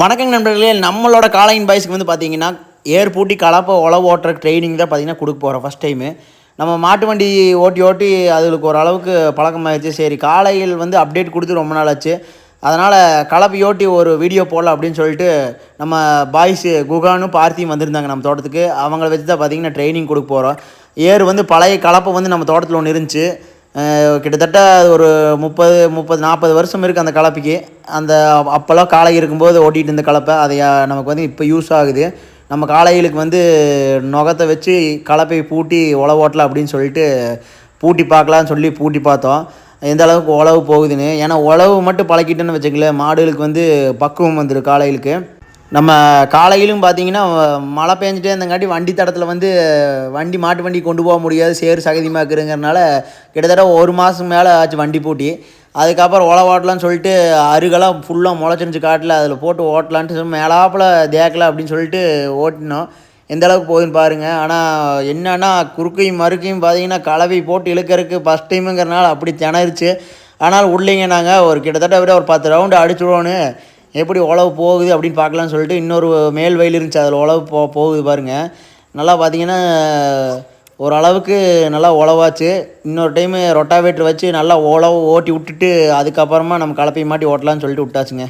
வணக்கம் நண்பர்களே நம்மளோட காலையின் பாய்ஸ்க்கு வந்து பார்த்தீங்கன்னா ஏர் பூட்டி கலப்பை உழவு ஓட்டுற ட்ரைனிங் தான் பார்த்தீங்கன்னா கொடுக்க போகிறோம் ஃபஸ்ட் டைமு நம்ம மாட்டு வண்டி ஓட்டி ஓட்டி அதுகளுக்கு ஓரளவுக்கு பழக்கமாகிடுச்சு சரி காலையில் வந்து அப்டேட் கொடுத்து ரொம்ப நாள் ஆச்சு. அதனால் கலப்பையோட்டி ஒரு வீடியோ போடலாம் அப்படின்னு சொல்லிட்டு நம்ம பாய்ஸு குகானும் பார்த்தியும் வந்திருந்தாங்க நம்ம தோட்டத்துக்கு. அவங்கள வச்சு தான் பார்த்தீங்கன்னா ட்ரைனிங் கொடுக்க போகிறோம் ஏர் வந்து பழைய கலப்பை வந்து நம்ம தோட்டத்தில் ஒன்று இருந்துச்சு. கிட்டத்தட்ட அது ஒரு முப்பது முப்பது நாற்பது வருஷம் இருக்குது அந்த கலப்பைக்கு. அந்த அப்போல்லாம் காளை இருக்கும்போது ஓட்டிகிட்டு இருந்த கலப்பை அதை நமக்கு வந்து இப்போ யூஸ் ஆகுது. நம்ம காளைகளுக்கு வந்து நுகத்தை வச்சு கலப்பை பூட்டி உழவு ஓட்டலாம் அப்படின்னு சொல்லிட்டு பூட்டி பார்க்கலான்னு சொல்லி பூட்டி பார்த்தோம். எந்த அளவுக்கு உழவு போகுதுன்னு. ஏன்னா உழவு மட்டும் பழக்கிட்டேன்னு வச்சுக்கல மாடுகளுக்கு வந்து பக்குவம் வந்துடும் காளைகளுக்கு. நம்ம காலையிலும் பார்த்தீங்கன்னா மழை பெஞ்சிட்டே இருந்தங்காட்டி வண்டி தடத்தில் வந்து வண்டி மாட்டு வண்டி கொண்டு போக முடியாது சேறு சகதிமாக்குறங்கிறனால கிட்டத்தட்ட ஒரு மாதம் மேலே ஆச்சு வண்டி பூட்டி. அதுக்கப்புறம் ஒலை ஓட்டலான்னு சொல்லிட்டு அருகெல்லாம் ஃபுல்லாக முளைச்சிருந்துச்சு காட்டில் அதில் போட்டு ஓட்டலான்ட்டு சொல்லி மேலாப்பில் தேக்கலை அப்படின்னு சொல்லிட்டு ஓட்டினோம். எந்த அளவுக்கு போகுதுன்னு பாருங்கள் ஆனால் என்னன்னா குறுக்கையும் மறுக்கையும் பார்த்தீங்கன்னா கலவை போட்டு இழுக்கறதுக்கு ஃபஸ்ட் டைமுங்கிறனால அப்படி திணறிச்சு. ஆனால் உள்ளீங்க நாங்கள் ஒரு கிட்டத்தட்ட விட ஒரு பத்து ரவுண்டு அடிச்சுடுவோன்னு எப்படி உழவு போகுது அப்படின்னு பார்க்கலான்னு சொல்லிட்டு இன்னொரு மேல் வயல் இருந்துச்சு அதில் உழவு போ போகுது பாருங்கள் நல்லா பார்த்தீங்கன்னா ஓரளவுக்கு நல்லா உழவாச்சு. இன்னொரு டைமு ரொட்டாவேட்டர் வச்சு நல்லா உழவு ஓட்டி விட்டுட்டு அதுக்கப்புறமா நம்ம கலப்பை மாட்டி ஓட்டலாம்னு சொல்லிட்டு விட்டாச்சுங்க.